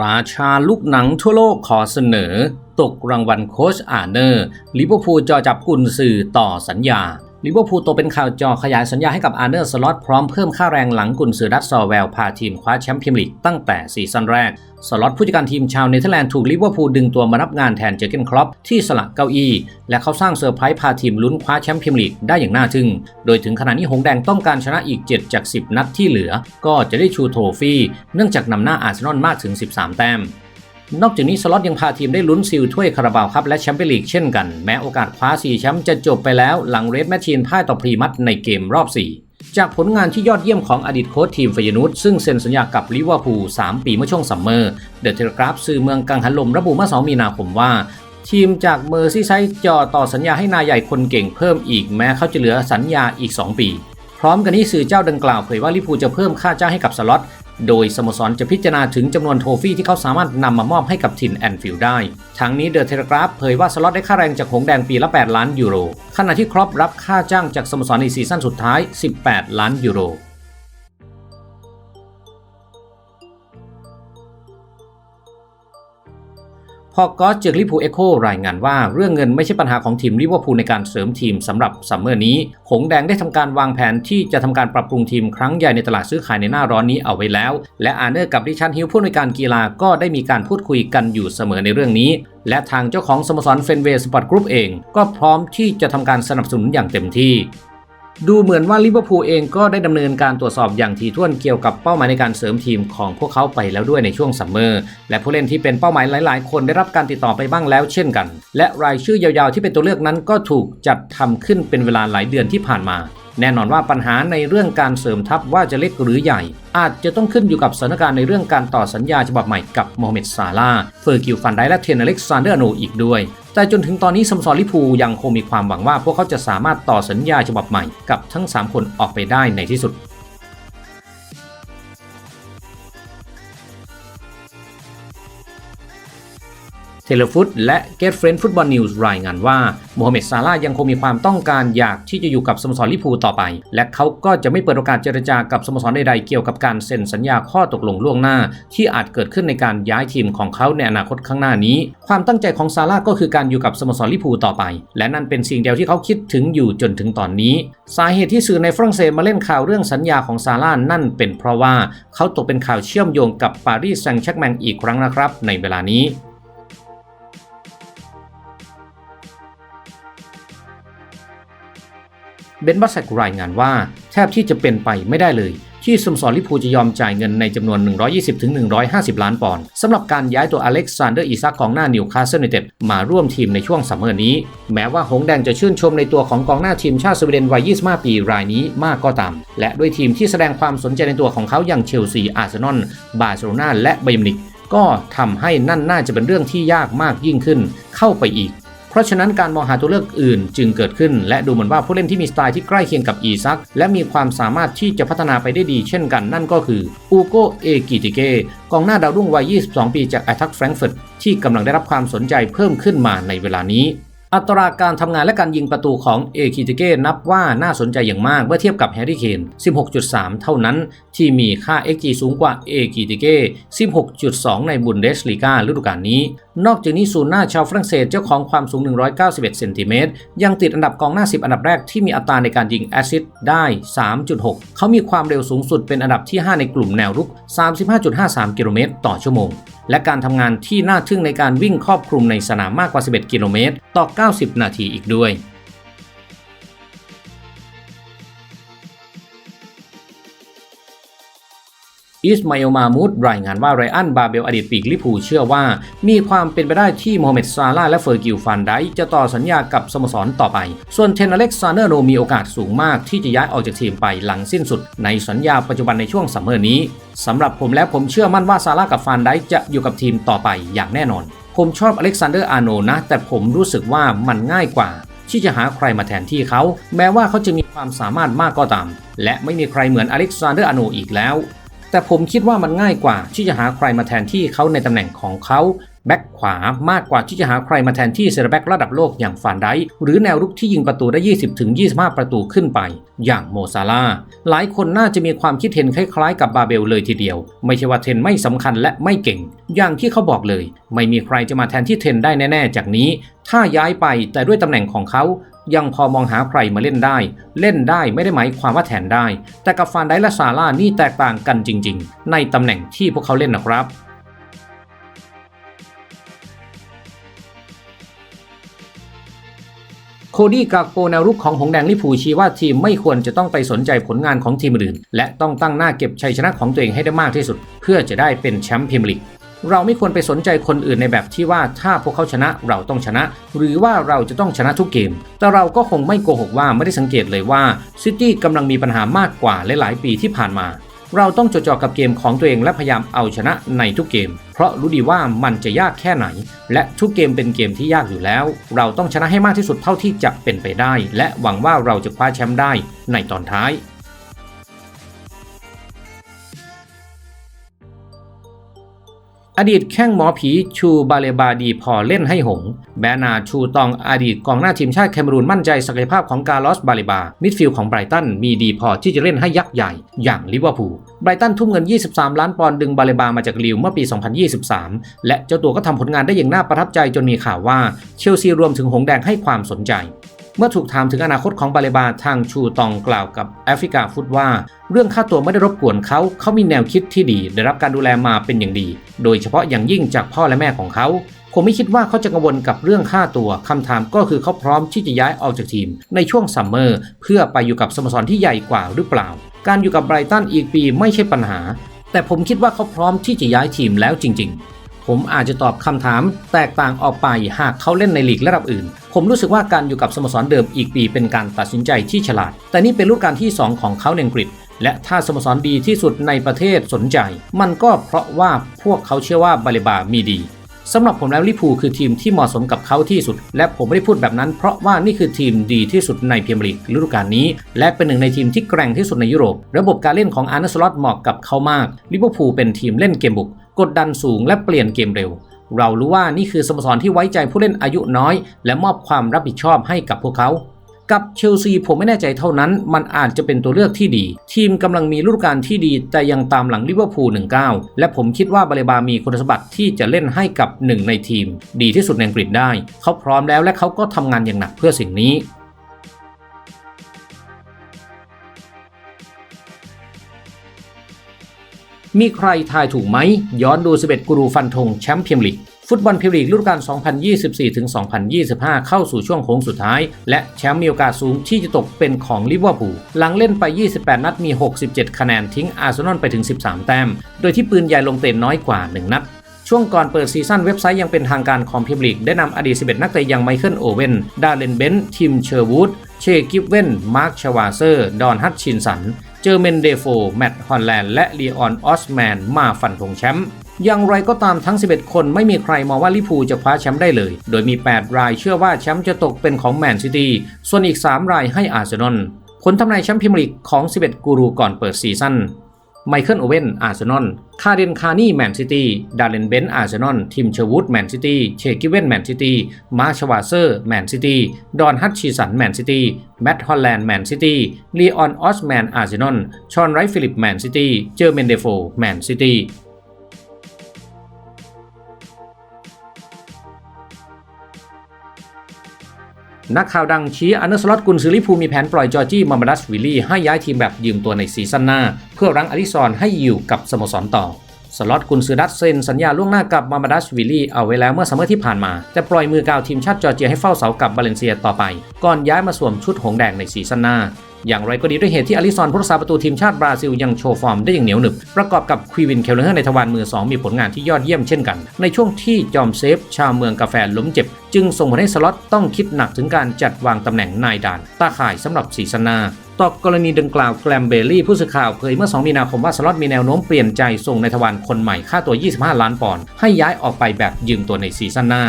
ราชาลูกหนังทั่วโลกขอเสนอ ตกรางวัลโค้ชอาเนอร์ลิเวอร์พูลจอจับกุนสื่อต่อสัญญา ลิเวอร์พูลโตเป็นข่าวจอขยายสัญญาให้กับอาร์เนอร์สล็อตพร้อมเพิ่มค่าแรงหลังกุนสื่อดัตซอแวลพาทีมคว้าแชมป์พรีเมียร์ลีกตั้งแต่ซีซั่นแรก สล็อตผู้จัดการทีมชาวเนเธอร์แลนด์ถูกลิเวอร์พูลดึงตัวมารับงานแทนเจอเกนครอปที่สละเก้าอี้ และเขาสร้างเซอร์ไพรส์พาทีมลุ้นคว้าแชมป์พรีเมียร์ลีกได้อย่างน่าทึ่ง โดยถึงขณะนี้หงแดงต้องการชนะอีก 7 จาก 10 นัดที่เหลือ ก็จะได้ชูโทฟี่เนื่องจากนำหน้าอาร์เซนอลมากถึง 13 แต้ม นอกจากนี้สล็อตยังพาทีมได้ลุ้นซิลถ้วยคาราบาวครับและแชมเปี้ยนลีกเช่นกัน แม้โอกาสคว้า4แชมป์จะจบไปแล้วหลังเรดแมชชีนพ่ายต่อพรีมัตในเกมรอบ 4 จากผลงานที่ยอดเยี่ยมของอดีตโค้ชทีมเฟยนูตซึ่งเซ็นสัญญากับลิเวอร์พูล3ปีเมื่อช่วงซัมเมอร์เดอะเทเลกราฟสื่อเมืองกังหันลมระบุเมื่อ2มีนาคมว่าทีมจากเมอร์ซี่ไซด์จอต่อสัญญาให้นายใหญ่คนเก่งเพิ่มอีกแม้เขาจะเหลือสัญญาอีก 2 ปี พร้อมกันนี้สื่อเจ้าดังกล่าวเผยว่าลิเวอร์พูลจะเพิ่มค่าจ้างให้กับสล็อต โดยสโมสรจะพิจารณาถึงจำนวนโทฟี่ที่เขาสามารถนำมามอบให้กับทีมแอนฟิลด์ได้ ทั้งนี้เดอะเทเลกราฟเผยว่าสล็อตได้ค่าแรงจากหงแดงปีละ 8 ล้านยูโร ขณะที่ครอปรับค่าจ้างจากสโมสรในซีซั่นสุดท้าย 18 ล้านยูโร พอกอสเจอร์ลิพูเอโครายงานว่าเรื่องเงินไม่ใช่ปัญหาของทีมลิเวอร์พูลในการเสริมทีมสำหรับซัมเมอร์นี้ หงแดงได้ทำการวางแผนที่จะทำการปรับปรุงทีมครั้งใหญ่ในตลาดซื้อขายในหน้าร้อนนี้เอาไว้แล้ว และอาเนอร์กับริชาร์ดฮิลผู้ในวยการกีฬาก็ได้มีการพูดคุยกันอยู่เสมอในเรื่องนี้ และทางเจ้าของสโมสรเฟนเวย์สปอร์ตกรุ๊ปเอง ก็พร้อมที่จะทำการสนับสนุนอย่างเต็มที่ ดูเหมือนว่าลิเวอร์พูลเองก็ได้ดำเนินการตรวจสอบอย่างถี่ถ้วนเกี่ยวกับเป้าหมายในการเสริมทีมของพวกเขาไปแล้วด้วยในช่วงซัมเมอร์ และผู้เล่นที่เป็นเป้าหมายหลาย ๆ คนได้รับการติดต่อไปบ้างแล้วเช่นกัน และรายชื่อยาว ๆ ที่เป็นตัวเลือกนั้นก็ถูกจัดทำขึ้นเป็นเวลาหลายเดือนที่ผ่านมา แน่นอนว่าปัญหาในเรื่องการเสริมทัพว่าจะเล็กหรือใหญ่ อาจจะต้องขึ้นอยู่กับสถานการณ์ในเรื่องการต่อสัญญาฉบับใหม่กับโมฮัมเหม็ดซาลาเฟอร์กิวฟันไดและเทนอเล็กซานเดอร์โนอีกด้วย แต่จนถึงตอนนี้สมสรลิพูยังคงมีความหวังว่าพวกเขาจะสามารถต่อสัญญาฉบับใหม่กับทั้ง 3 คนออกไปได้ในที่สุด เทเลฟุตและ Get Friend Football News รายงานว่าโมฮัมเหม็ดซาลาห์ยังคงมีความต้องการอยากที่จะอยู่กับสโมสรลิพูต่อไป และเขาก็จะไม่เปิดโอกาสเจรจากับสโมสรใดๆเกี่ยวกับการเซ็นสัญญาข้อตกลงล่วงหน้า ที่อาจเกิดขึ้นในการย้ายทีมของเขาในอนาคตข้างหน้านี้ ความตั้งใจของซาลาห์ก็คือการอยู่กับสโมสรลิพูต่อไป และนั่นเป็นสิ่งเดียวที่เขาคิดถึงอยู่จนถึงตอนนี้ สาเหตุที่สื่อในฝรั่งเศสมาเล่นข่าวเรื่องสัญญาของซาลาห์นั่นเป็นเพราะว่าเขาตกเป็นข่าวเชื่อมโยงกับปารีสแซงต์แชร์กแมงอีกครั้งนะครับ ในเวลานี้ เบนบัสแซกรายงานว่าแทบที่จะเป็นไปไม่ได้เลย ที่สโมสรลิพูจะยอมจ่ายเงินในจำนวน 120-150 ล้านปอนด์สำหรับการย้ายตัวอเล็กซานเดอร์อิซักของหน้านิวคาสเซิลยูไนเต็ดมาร่วมทีมในช่วงซัมเมอร์นี้ แม้ว่าหงแดงจะชื่นชมในตัวของกองหน้าทีมชาติสวีเดนวัย 25 ปีรายนี้มากก็ตาม และด้วยทีมที่แสดงความสนใจในตัวของเขาอย่างเชลซี อาร์เซนอล บาร์เซโลนาและไบเยร์นมิวนิกก็ทำให้นั่นน่าจะเป็นเรื่องที่ยากมากยิ่งขึ้น เข้าไปอีก เพราะฉะนั้นการมองหาตัวเลือกอื่นจึงเกิดขึ้น และดูเหมือนว่าผู้เล่นที่มีสไตล์ที่ใกล้เคียงกับอีซัก และมีความสามารถที่จะพัฒนาไปได้ดีเช่นกันนั่นก็คืออูโกเอกิติเกกองหน้าดาวรุ่งวัย 22 ปีจากไอทักแฟรงก์เฟิร์ตที่กำลังได้รับความสนใจเพิ่มขึ้นมาในเวลานี้ อัตราการทำงานและการยิงประตูของเอคิติเก้นับว่าน่าสนใจอย่างมากเมื่อเทียบกับแฮร์รี่เคน 16.3 เท่านั้น ที่มีค่า XG สูงกว่าเอคิติเก้ 16.2 ในบุนเดสลีกาฤดูกาลนี้ นอกจากนี้ศูนย์หน้าชาวฝรั่งเศสเจ้าของความสูง 191 เซนติเมตรยังติดอันดับกองหน้า 10 อันดับแรกที่มีอัตราในการยิงแอซิสต์ได้ 3.6 เขามีความเร็วสูงสุดเป็นอันดับที่ 5 ในกลุ่มแนวรุก 35.53 กิโลเมตรต่อชั่วโมงและการทำงานที่น่าทึ่งในการวิ่งครอบคลุมในสนามมากกว่า 11 กิโลเมตร ต่อ 90 นาทีอีกด้วย อิสมาเอลมามูดรายงานว่าไรอันบาเบลอดีตปีกลิพูเชื่อว่า มีความเป็นไปได้ที่โมฮัมเหม็ดซาลาและเฟอร์กิลฟันไดจะต่อสัญญากับสโมสรต่อไป ส่วนเทนเล็กซานเดอร์โนมีโอกาสสูงมากที่จะย้ายออกจากทีมไปหลังสิ้นสุด ในสัญญาปัจจุบันในช่วงซัมเมอร์นี้สำหรับผมแล้วผมเชื่อมั่นว่าซาลากับฟันไดจะอยู่กับทีมต่อไปอย่างแน่นอน ผมชอบอเล็กซานเดอร์อาร์โนนะ แต่ผมรู้สึกว่ามันง่ายกว่าที่จะหาใครมาแทนที่เขา แม้ว่าเขาจะมีความสามารถมากก็ตาม และไม่มีใครเหมือนอเล็กซานเดอร์อาร์โนอีกแล้ว แต่ผมคิดว่ามันง่ายกว่าที่จะหาใครมาแทนที่เขาในตำแหน่งของเขาแบ็กขวามากกว่าที่จะหาใครมาแทนที่เซอร์แบ็กระดับโลกอย่างฟานไดหรือแนวรุกที่ยิงประตูได้ 20-25 ประตูขึ้นไป อย่างโมซาลาห์หลายคนน่าจะมีความคิดเห็นคล้ายๆกับบาเบลเลยทีเดียว ไม่ใช่ว่าเทนไม่สำคัญและไม่เก่ง อย่างที่เขาบอกเลย ไม่มีใครจะมาแทนที่เทนได้แน่ ๆ จากนี้ ถ้าย้ายไปแต่ด้วยตำแหน่งของเขา ยังพอมองหาใครมาเล่นได้ เล่นได้ไม่ได้หมายความว่าแทนได้ แต่กับฟานไดและซาร่านี่แตกต่างกันจริง ๆ ในตำแหน่งที่พวกเขาเล่นนะครับโคดี้กากโปแนวรุกของหงแดงลิพูชี้ว่าทีมไม่ควรจะต้องไปสนใจผลงานของทีมอื่น และต้องตั้งหน้าเก็บชัยชนะของตัวเองให้ได้มากที่สุด เพื่อจะได้เป็นแชมป์พรีเมียร์ลีก เราไม่ควรไปสนใจคนอื่นในแบบที่ว่าถ้าพวกเขาชนะเราต้องชนะ หรือว่าเราจะต้องชนะทุกเกม แต่เราก็คงไม่โกหกว่าไม่ได้สังเกตเลยว่าซิตี้กำลังมีปัญหามากกว่าหลายๆปีที่ผ่านมา เราต้องจดจ่อกับเกมของตัวเองและพยายามเอาชนะในทุกเกม เพราะรู้ดีว่ามันจะยากแค่ไหน และทุกเกมเป็นเกมที่ยากอยู่แล้ว เราต้องชนะให้มากที่สุดเท่าที่จะเป็นไปได้ และหวังว่าเราจะคว้าแชมป์ได้ในตอนท้าย อดีตแข้งหมอผีชูบาเลบาดีพอเล่นให้หง แบนาชูตองอดีตกองหน้าทีมชาติแคเมรูนมั่นใจศักยภาพของกาลอสบาเลบา มิดฟิลด์ของไบรตันมีดีพอที่จะเล่นให้ยักษ์ใหญ่ อย่างลิเวอร์พูลไบรตันทุ่มเงิน 23 ล้านปอนด์ดึงบาเลบามาจากลิวเมื่อปี 2023 และเจ้าตัวก็ทำผลงานได้อย่างน่าประทับใจจนมีข่าวว่าเชลซีรวมถึงหงแดงให้ความสนใจ เมื่อถูกถามถึงอนาคตของบาเลบาทางชูตองกล่าวกับแอฟริกาฟุตว่า เรื่องค่าตัวไม่ได้รบกวนเขา เขามีแนวคิดที่ดี ได้รับการดูแลมาเป็นอย่างดี โดยเฉพาะอย่างยิ่งจากพ่อและแม่ของเขา ผมไม่คิดว่าเขาจะกังวลกับเรื่องค่าตัวคำถามก็คือเขาพร้อมที่จะย้ายออกจากทีม ในช่วงซัมเมอร์เพื่อไปอยู่กับสโมสรที่ใหญ่กว่าหรือเปล่า การอยู่กับไบรตันอีกปีไม่ใช่ปัญหา แต่ผมคิดว่าเขาพร้อมที่จะย้ายทีมแล้วจริง ๆผมอาจจะตอบคำถามแตกต่างออกไปหากเขาเล่นในลีกระดับอื่น ผมรู้สึกว่าการอยู่กับสโมสรเดิมอีกปีเป็นการตัดสินใจที่ฉลาด แต่นี่เป็นฤดูกาลที่ 2 ของเขาในอังกฤษ และถ้าสโมสรดีที่สุดในประเทศสนใจ มันก็เพราะว่าพวกเขาเชื่อว่าบาเลบามีดีสำหรับผมแล้วลิพูคือทีมที่เหมาะสมกับเขาที่สุด และผมไม่ได้พูดแบบนั้น เพราะว่านี่คือทีมดีที่สุดในพรีเมียร์ลีกฤดูกาลนี้ และเป็นหนึ่งในทีมที่แกร่งที่สุดในยุโรป ระบบการเล่นของอาร์เนสลอตเหมาะกับเขามากลิเวอร์พูลเป็นทีมเล่นเกมบุก กดดันสูงและเปลี่ยนเกมเร็ว เรารู้ว่านี่คือสโมสรที่ไว้ใจผู้เล่นอายุน้อย และมอบความรับผิดชอบให้กับพวกเขา กับเชลซีผมไม่แน่ใจเท่านั้น มันอาจจะเป็นตัวเลือกที่ดี ทีมกำลังมีฤดูกาลที่ดี แต่ยังตามหลังลิเวอร์พูล19 และผมคิดว่าบาเลบามีคุณสมบัติที่จะเล่นให้กับหนึ่งในทีม ดีที่สุดในอังกฤษได้ เขาพร้อมแล้วและเขาก็ทำงานอย่างหนักเพื่อสิ่งนี้ มีใครทายถูกไหม ย้อนดู 11 กูรูฟันธงแชมป์พรีเมียร์ลีกฟุตบอลพรีเมียร์ลีกฤดูกาล 2024-2025 เข้าสู่ช่วงโค้งสุดท้าย และแชมป์มีโอกาสสูงที่จะตกเป็นของลิเวอร์พูลหลังเล่นไป 28 นัดมี 67 คะแนนทิ้งอาร์เซนอลไปถึง 13 แต้ม โดยที่ปืนใหญ่ลงเตะน้อยกว่า 1 นัด ช่วงก่อนเปิดซีซั่นเว็บไซต์ยังเป็นทางการของพรีเมียร์ลีกได้นำอดีต 11 นักเตะอย่างไมเคิลโอเวนดาเลนเบนทิมเชอร์วูดเชกิฟเวนมาร์คชวาเซอร์ ดอนฮัตชินสัน เจอร์เมนเดโฟ แมตต์ฮอลแลนด์ และลีออนออสแมน มาฟันธงแชมป์อย่างไรก็ตามทั้ง 11 คนไม่มีใครมองว่าลิพูจะคว้าแชมป์ได้เลย โดยมี 8 รายเชื่อว่าแชมป์จะตกเป็นของแมนซิตี้ ส่วนอีก 3 รายให้อาร์เซนอลผลทำนายแชมป์พรีเมียร์ลีกของ 11 กูรูก่อนเปิดซีซั่น ไมเคิลโอเวนอาร์เซนอลคาเดนคานี่แมนซิตี้ ดาร์เลนเบนอาร์เซนอล ทิมเชอร์วูดแมนซิตี้ เชกิเวนแมนซิตี้ มาร์ชวาเซอร์แมนซิตี้ ดอนฮัตชีสันแมนซิตี้ แมตต์ฮอลแลนด์แมนซิตี้ ลีออนออสแมนอาร์เซนอล ชอนไรฟิลิปแมนซิตี้ เจอร์เมนเดโฟแมนซิตี้ นักข่าวดังชี้อันเดอร์สล็อตกุนซือลิพูมีแผนปล่อยจอร์จี้มามาดัสวิลลี่ให้ย้ายทีมแบบยืมตัวในซีซั่นหน้า เพื่อรั้งอลิซอนให้อยู่กับสโมสรต่อ สล็อตกุนซือดัตเซนสัญญาล่วงหน้ากับมามาดัสวิลลี่เอาไว้แล้วเมื่อซัมเมอร์ที่ผ่านมาแต่ปล่อยมือกาวทีมชาติจอร์เจียให้เฝ้าเสากับบาเลนเซียต่อไป ก่อนย้ายมาสวมชุดหงแดงในซีซั่นหน้า อย่างไรก็ดีด้วยเหตุที่อลิซอนผู้รักษาประตูทีมชาติบราซิลยังโชว์ฟอร์มได้อย่างเหนียวหนึบ ประกอบกับควีวินเคลเลอร์ในทวารมือ 2 มีผลงานที่ยอดเยี่ยมเช่นกัน ในช่วงที่จอมเซฟ ชาวเมืองกาแฟล้มเจ็บ จึงส่งผลให้สล็อตต้องคิดหนักถึงการจัดวางตำแหน่งนายด่าน ตาข่ายสำหรับซีซันาต่อกรณีดังกล่าวแกลมเบลลี่ผู้สื่อข่าวเผยเมื่อ 2 มีนาคมว่าสล็อตมีแนวโน้มเปลี่ยนใจส่งในทวารคนใหม่ค่าตัว 25 ล้านปอนด์ให้ย้ายออกไปแบบยืมตัวในซีซั่นหน้า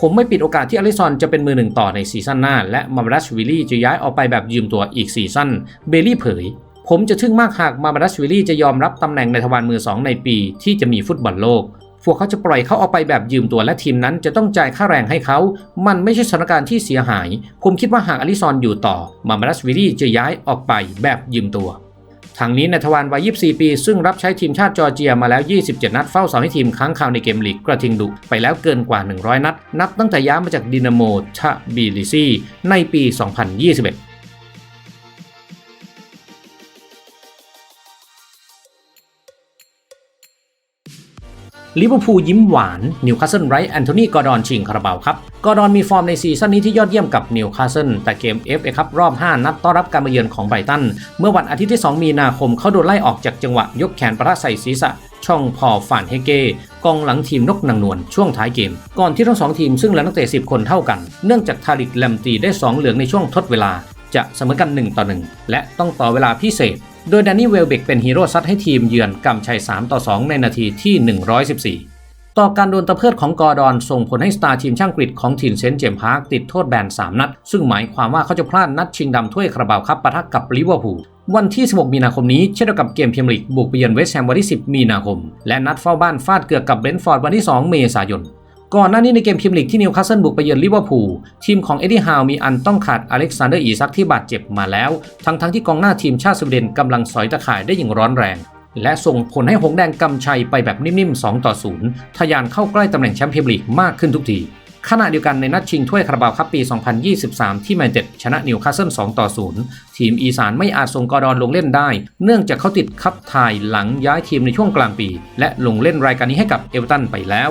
ผมไม่ปิดโอกาสที่อลิซอนจะเป็นมือหนึ่งต่อในซีซั่นหน้า และมามาดัชวิลลี่จะย้ายออกไปแบบยืมตัวอีกซีซั่น เบลลี่เผย ผมจะทึ่งมากหากมามาดัชวิลลี่จะยอมรับตำแหน่งในทวารมือ2ในปีที่จะมีฟุตบอลโลก พวกเขาจะปล่อยเขาออกไปแบบยืมตัวและทีมนั้นจะต้องจ่ายค่าแรงให้เขา มันไม่ใช่สถานการณ์ที่เสียหาย ผมคิดว่าหากอลิซอนอยู่ต่อ มามารัสวิลลี่จะย้ายออกไปแบบยืมตัว ทางนี้นายทวารวัย 24 ปี ซึ่งรับใช้ทีมชาติจอร์เจียมาแล้ว 27 นัดเฝ้าเสาให้ทีมค้างคาวในเกมลีกกระทิงดุไปแล้วเกินกว่า 100 นัด นับตั้งแต่ย้ายมาจากดินาโมทะบิลิซีในปี 2021 ลิเวอร์พูลยิ้มหวานนิวคาสเซิลไร้แอนโทนีกอร์ดอนชิงคาราบาวครับกอร์ดอนมีฟอร์มในซีซั่นนี้ที่ยอดเยี่ยมกับนิวคาสเซิลแต่เกม FA ครับรอบ 5 นัดต้อนรับการมาเยือนของไบรตัน เมื่อวันอาทิตย์ที่ 2 มีนาคมเขาโดนไล่ออกจากจังหวะยกแขนประทะใส่ศีรษะช่องพอฟานเฮเกกองหลังทีมนกนางนวลช่วงท้ายเกม ก่อนที่ทั้งสองทีมซึ่งเหลือนักเตะ10 คนเท่ากัน เนื่องจากทาริกแลมตีได้ 2 เหลืองในช่วงทดเวลา จะเสมอกัน 1 ต่อ 1 และต้องต่อเวลาพิเศษ โดยแดนนี่เวลเบกเป็นฮีโร่ซัดให้ทีมเยือนกำชัย 3 ต่อ 2 ในนาทีที่ 114ต่อการโดนตะเพิดของกอร์ดอนส่งผลให้สตาร์ทีมช่างกรีฑของทีมเซนต์เจมส์พาร์คติดโทษแบน 3 นัด ซึ่งหมายความว่าเขาจะพลาดนัดชิงดำถ้วยคาราบาวครับปะทะกับลิเวอร์พูลวันที่ 16 มีนาคมนี้เช่นเดียวกับเกมพรีเมียร์ลีกบุกไปเยือนเวสต์แฮมวันที่ 10 มีนาคม และนัดเฝ้าบ้านฟาดเกือกกับเบรนท์ฟอร์ดวันที่ 2 เมษายน ก่อนหน้านี้ในเกมพรีเมียร์ลีกที่นิวคาสเซิลบุกไปเยือนลิเวอร์พูลทีมของเอ็ดดี้ฮาวมีอันต้องขาดอเล็กซานเดอร์อีซักที่บาดเจ็บมาแล้ว ทั้งทั้งๆที่กองหน้าทีมชาติสวีเดนกำลังสอยตะข่ายได้อย่างร้อนแรง และส่งผลให้หงแดงกำชัยไปแบบนิ่มๆ2ต่อ0ทะยานเข้าใกล้ตำแหน่งแชมป์พรีเมียร์ลีกมากขึ้นทุกทีขณะเดียวกันในนัดชิงถ้วยคาราบาวคัพปี 2023 ที่แมนเต็ดชนะนิวคาสเซิล 2 ต่อ 0 ทีมอีสานไม่อาจส่งกอร์ดอนลงเล่นได้ เนื่องจากเขาติดคับถ่ายหลังย้ายทีมในช่วงกลางปี และลงเล่นรายการนี้ให้กับเอเวอร์ตันไปแล้ว